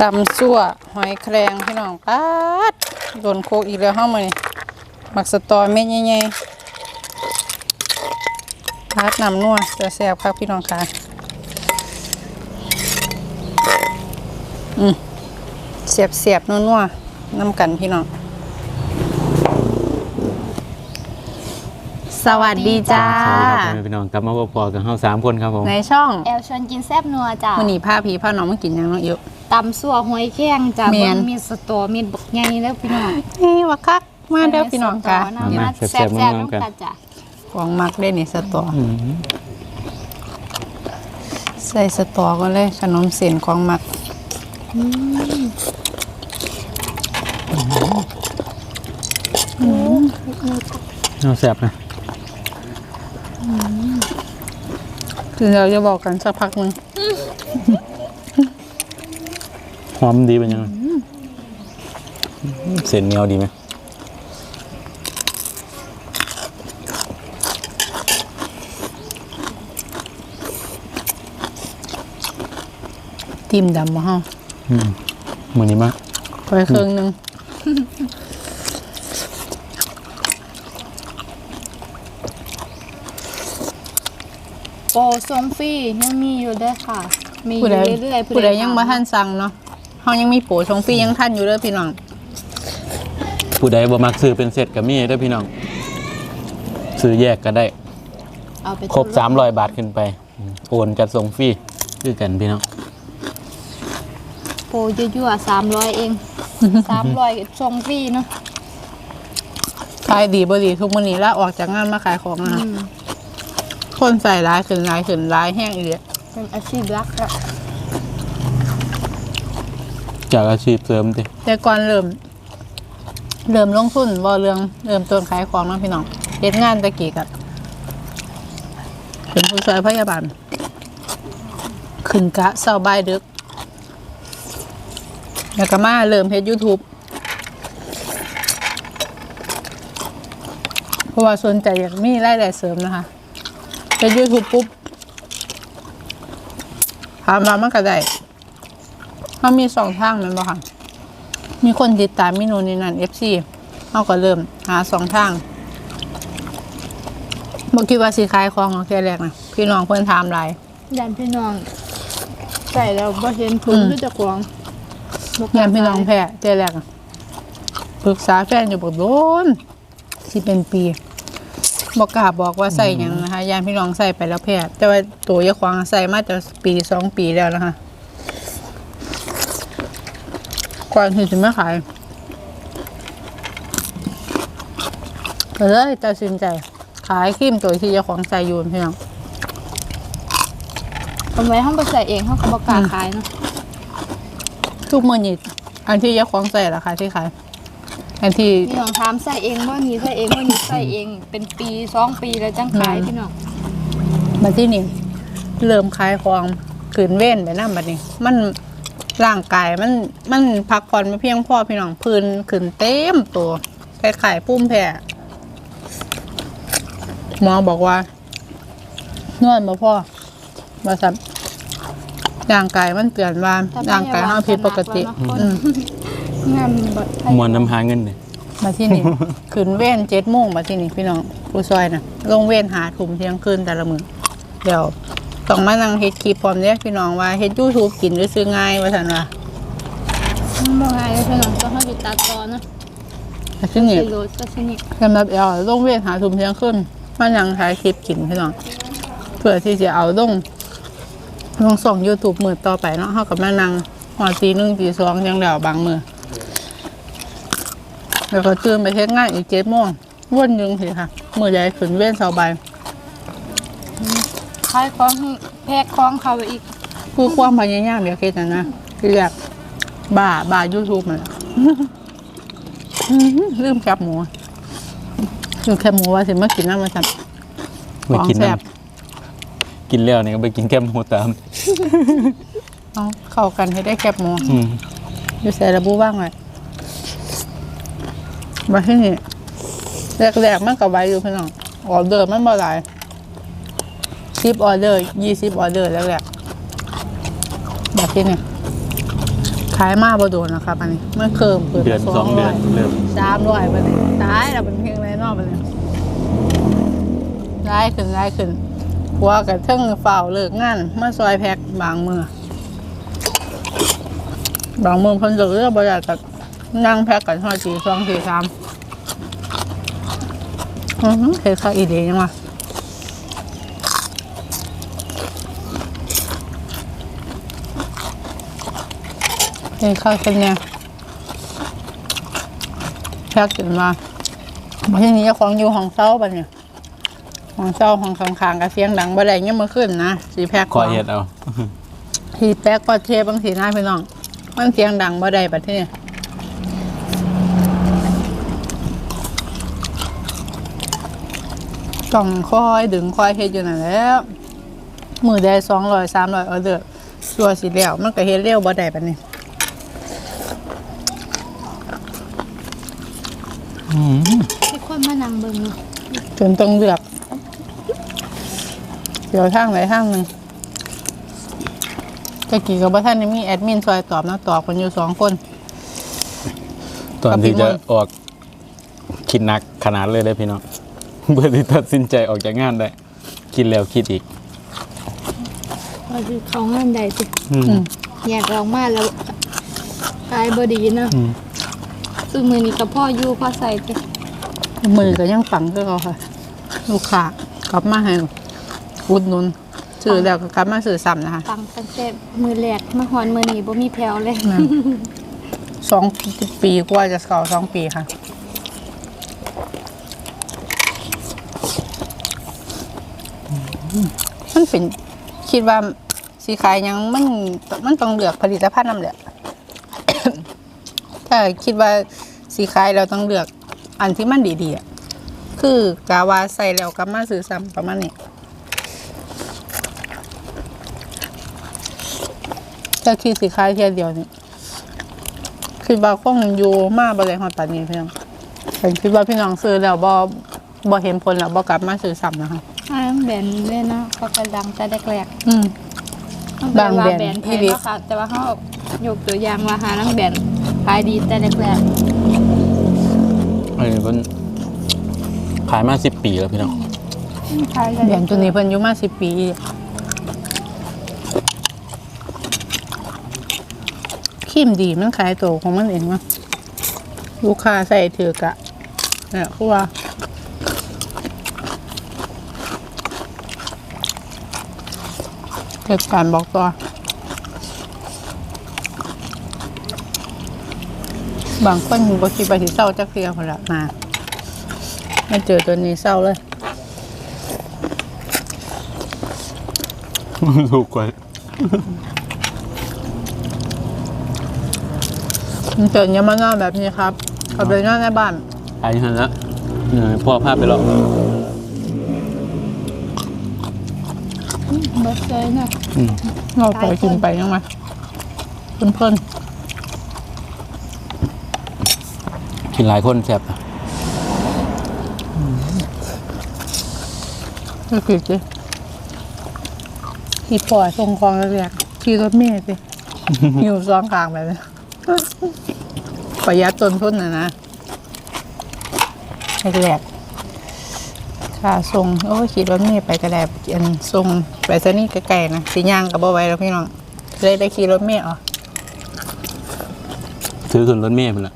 ตำซั่วหอยแครงพี่น้องปาดโดนโคกอีกแล้วเฮามานี่หมักสตอเม็ดใหญ่ๆปาดน้ำนัวจะแซ่บครับพี่น้องค่ะอืมเสียบเสียบๆนัวๆน้ำกันพี่น้อง สวัสดีจ้า สวัสดีครับพ่อแม่พี่น้องกลับมาพบพอกับเฮาสามคนครับผมในช่อง แอลชวนกินแซบนัวจ้ะ มันนี่ผ้าผีผ้าน้องมากินหยังน้องอิ๋ว ตำสั่วหอยแข้งจ้ะแม่นบนมีสตอมีบักใหญ่แล้วพี่น้องนี่วะคักมาเด้อพี่น้องค่ะ สตน้ำมาแซ่บๆน้ำกันจ้ะของมักได้นี่สตออืมใส่สตอก็เลยขนมเส้นของมักเอาแซ่บนะคือเราจะบอกกันสักพักหนึง หอมดีเป็นยังไงเส้นเหนียวดีไหมทีมดำมาห้าอืมมือนี้มากไปเครื่องหนึงโปรทรงฟรียังมีอยู่เด้อค่ะ มีอผู้ยู่ใดเรื่อยๆผู้ใดยังมาท่านสั่งเนาะ เฮายังมีโปรชงฟรียังท่านอยู่เด้อพี่น้อง ผู้ใดบ่มักซื้อเป็นเซตกับมีเด้อพี่น้อง ซื้อแยกก็ได้ เอาไปครบ300บาทขึ้นไปอืมโอนจัดส่งฟรีคือกันพี่น้อง โปรยั่วๆสามร้อยเองสามร้อยทรงฟรีเนาะขายดีบ่ดีทุกมื้อนี้ละออกจากงานมาขายของนะคะอืมคนใส่ร้ายขึ้นร้ายขึ้นร้ายแห้งอีกแล้วเป็นอาชีพรักละ จากอาชีพเสริมติแต่ก่อนเริ่ม เริ่มลงทุนบ่เรื่องเริ่มต้นขายของเนาะพี่น้องเฮ็ดงานตะกี้กับเป็นผู้ช่วยพยาบาลขึ้นกะเศร้าบ่ายดึก แล้วก็มาเริ่มเฮ็ด YouTube เพราะว่าสนใจอยากมีรายได้เสริมนะคะเฮ็ด YouTube ปุ๊บถามมามันก็ได้ เขามีสองทางแมันบ่ค่ะมีคนติดตามมินูนนี่นั่น FC เขาก็เริ่มหาสองทางบอกคิดว่าสีขายของของแค่แรกนะพี่น้องเพื่อนถามหลายยันพี่น้องใส่แล้วบ่เห็นผลคือเจะกวางบ่กแย่ล้าพี่น้องขายแพ้แค่แรกน่ะปรึกษาแฟนอยู่บอกโดนสิเป็นปีบอกกล้าบอกว่าใส่หยังนะคะยานพี่น้องใส่ไปแล้วแพ้แต่ว่าตัวอยาควางใส่มาจะปีสองปีแล้วนะคะ ก่อนที่จะมาขายก็เลยตัดสินใจ ขายครีมตัวที่อยาควางใส่อยูนพี่น้องทำไมห้องไปใส่เองเขาก็บอกกล้าขายเนาะทุกมือนี่อันที่ยาควางใส่ราคาที่ขายอันที่พี่น้องถามใส่เองว่านี้ใส่เองว่านี้ใส่เอง เป็นปีสองปีแล้วจังขายอืมพี่น้องมาที่นี่เริ่มขายของขืนเว้นไปนั่นบัดนี้ มัน ร่างกายมันมันพักผ่อนไม่เพียงพอพี่น้องพื้นขืนเต็มตัวคล้ายๆพุ่มแพ้หมอบอกว่านวดมาพ่อมาสับร่างกายมันเตือนว่าร่างกายเราผิดปกติอืมงามบัดมวนน้ำหาเงินเลยมาที่นี่ขืนเว้นเจ็ดโมงมาที่นี่พี่น้องผู้ซอยนะลงเว้นหาถุ่มเที่ยงคืนแต่ละมือเดี๋ยว ต้องมานั่งเฮ็ดคลิปพร้อมเนี่ยพี่น้องว่าเฮ็ดยูทูบกินหรือซื้อง่ายว่าสันว่าบ่ง่ายเลยพี่น้องต้องให้ติดตาต่อเนาะแต่ที่นี่สิโหลดก็สินี่สำหรับเอลลงเว้นหาถุ่มเที่ยงคืนมานั่งถ่ายคลิปกินพี่น้องเพื่อที่จะเอาลงลงส่งยูทูบมือต่อไปเนาะเฮากับมานั่งหอตีหนึ่งตีสองยังเดวบางมือแล้วก็ตื่นไปเฮ็ดงานอีกเจ็ดโมงวนอยึงสิค่ะมือใหญ่ขึ้นเว้นเสาใบาย ขายของให้แพกของเขาไปอีกคือความพยายามเดียวคิดนะนะที่แรกบ้าบ้ายูทูบมันล่ะลืมแคบหมูลืมแคบหมูว่าสิมากินน้ำมาจับไปกินของแซ่บน้ำกินแล้วเนี่ยก็ไปกินแก้มหมูตามเอาเข้ากันให้ได้แคบหมู อืมอยู่ใส่ระบุบ้างเลยมาที่นี่แรกๆมันกับไว้อยู่พี่น้องออเดอร์มันบ่หลาย สิบออเดอร์ยี่สิบออเดอร์แรกๆแบบที่นี่ขายมาบ่โดนนะครับ อันนี้เมื่อเคิมเปิดเดือนสองเดือนเริ่มสามร้อยไปเลยตายเราเป็นเพียงไรนอกไปเลยร้ายขึ้นร้ายขึ้นหัวกับเทิงเฝ้าเลิกงานมาซอยแพ็กบางมือบางมือเพิ่นเลิกเรื่องบริษัทกับนั่งแพ็กกันห้าสี่สองสี่สามอือหือเฮ็ดข้าวอีเดียยังวะ เฮ็ดข้าวเป็นไงแพ็กจนมามาที่นี้เจ้าของอยู่ห้องเศร้าปะเนี่ยห้องเศร้าห้องข้างๆกับเสียงดังบ่ได้เงี้ยเมื่อคืนนะสีแพ็กขอเฮ็ดเอาทีแป๊กก็เทบางทีหน้าพี่น้องมันเสียงดังบ่ได้ปัดที่นี่ต้องคอยดึงคอยเฮ็ดอยู่นั่นแหล้วมือได้สองร้อยสามร้อยออเดอร์ชัวร์สิแล้วมันก็เฮ็ดเร็วบ่ได้ปัดนี้ ให้คนมานั่งเบิ่งเนาะจนต้องเลือก เดี๋ยวทางไหนทางหนึ่งตะกี้กับท่านนี่มีแอดมินซอยตอบนะตอบคนอยู่สองคน ตอนที่กับพี่จะมนต์ออกคิดหนักขนาดเลยเลยพี่น้องเพื่อที่ตัดสินใจออกจากงานได้ คิดแล้วคิดอีกว่าสิเขางานใดสิอืมอืมอยากลองมาแล้วขายบ่ดีเนาะอืม ซึ่งมื้อนี้ก็พ่ออยู่พ่อใส่ไปมือก็ยังฝังคือเขาค่ะ ลูกค้ากลับมาให้อุดหนุนซื้อแล้วก็กลับมาซื้อซ้ำนะคะฟังตั้งแต่มื้อแรกมาฮอนมื้อนี้บ่มีแผ่วเลยนะสองปีกว่าจะเก่าสองปีค่ะมันเป็นคิดว่าสีขายหยังมันมันต้องเลือกผลิตภัณฑ์นำแหละถ้าคิดว่า สีขายเราต้องเลือกอันที่มันดีๆอะคือกาวาใส่แล้วกลับมาซื้อซ้ำประมาณนี้ถ้าคิดสีขายเทียเดียวนี่คิดว่าคงอยู่มาบริหารตอนนี้เพียงแต่คิดว่าพี่น้องซื้อแล้วบ่บ่เห็นผลแล้วบ่กลับมาซื้อซ้ำนะคะอ้างแบรนด์เลยเนาะเขาก็ดังแต่แรกอืม ๆต้องบางว่าแบรนด์แบรนด์แพอีงหลีเนาะค่ะแต่ว่าเขายกตัวอย่างว่าหานังแบรนด์ขายดีแต่แรกเออมันขายมาสิบปีแล้วพี่น้องๆขายแบรนด์ตัวนี้เพิ่นอยู่มาสิบปีครีมดีมันขายตัวของมันเองวะลูกค้าใส่ถือกะเนี่ยคือว่าเกิดการบอกต่อบางคนบ่คิดไปสิเศร้าจักเทียคนละมา มาเจอตัวนี้เศร้าเลย ถูกกว่ามันเจอเนี่ยามานอนแบบนี้ครับ เอาไปนอนในบ้านขายหันละเออพ่อภาพไปหรอกเบิดเลยเนาะอืมเราไปกินไปยังไงเพื่อนเพื่อนกินหลายคนแซ่บอะ ๆ ก็คือสิขี่ปล่อยทรงคลองแล้วแรกขี่รถเมล์สิ อยู่ซ้อนกลางไปเลยประหยัดต้นทุนนะนะแรกๆค่าทรงโอ้ยขี่รถเมล์ไปกระแดบอันทรงไปซะนี่ไกลๆนะสีย่างกับบ่ไหว้แล้วพี่น้องเลยได้ขี่รถเมล์เอะซื้อขึ้นรถเมล์ไปละ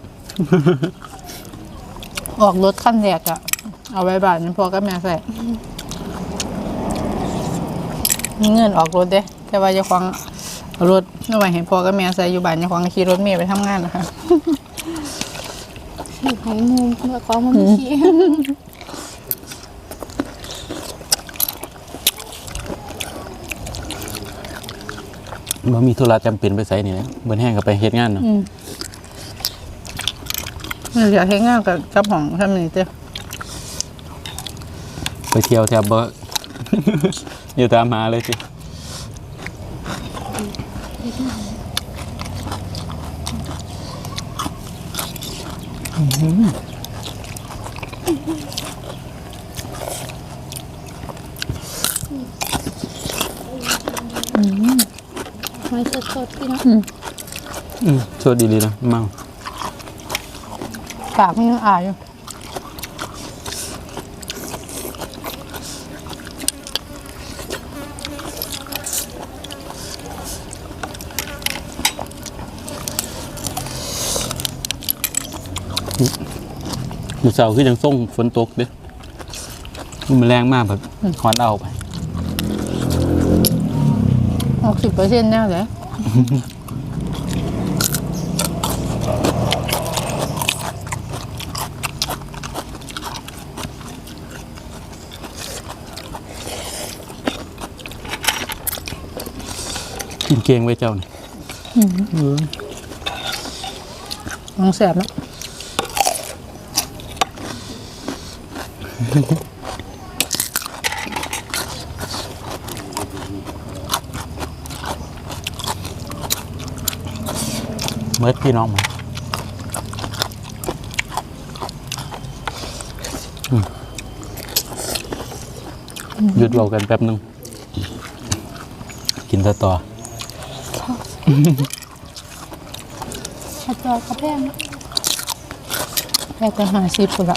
ออกรถขั้นแรกอะเอาไว้บ้านนี่พ่อกับแม่ใส่มี เงินออกรถเด้แต่ว่าจะควางเอารถไม่ไหวให้พ่อกับแม่ใส่อยู่บ้านจะควางขี่รถเมล์ไปทำงานนะคะมีของมูเมื่อของมันมีขี้บ่มีธุระจำเป็นไปใส่นี่นะเบิ่นแห้งก็ไปเฮ็ดงานเนาะอืมอยากให้งานกับกับของทำนี่เจ้ไปเที่ยวแถบบ่ อย่าตามหาเลยสิหอยสดๆพี่เนาะอืมสดดีเลยนะเมาปากมันยังอายอยู่ มือเสาคือยังส่งฝนตกเด้มันแรงมากแบบควันเอาไปหกสิบเปอร์เซ็นต์แน่เลยกินเกงไว้เจ้านี่ต้องแสบนะ เมื่อพี่น้องมาหยุดเรากันแป๊บหนึง กินต่อต่อชัดจอกระแพงนะแยกกันหาซิปคนละ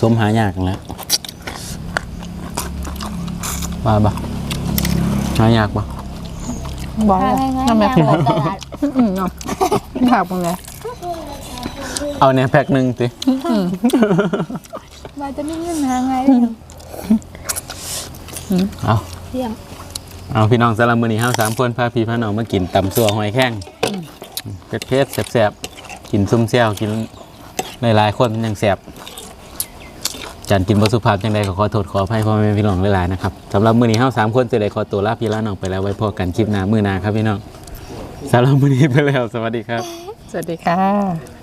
สมหายากแล้วมาบ่หายากบ่บอกถ้าเลยง่ายน้ำๆแม่อพูยากดไปตลาดอืมเนาะถากมึงเลยเอาเนี่ยแพ็คหนึ่งสิมาจะไม่เงินหาไงเอาเที่ยงเอาพี่น้องสารบมือนี้ห้าสามคนพาพี่พาน้องมากินตำซัวหอยแข้งเผ็ดเผ็ดๆแสบๆกินซุ่มเซี่ยวกินหลายๆคนมันยังแสบ จานกินบสุภาพจังใดก็ขอโทษขออภัยพ่อแม่พี่น้องหลายๆนะครับสำหรับมือนี้ห้าสามคนจะได้ขอตัวลาพี่ลาน้องไปแล้วไว้พอกันคลิปหน้ามือหน้าครับพี่น้องสำหรับมือนี้ไปแล้วสวัสดีครับ สวัสดีค่ะ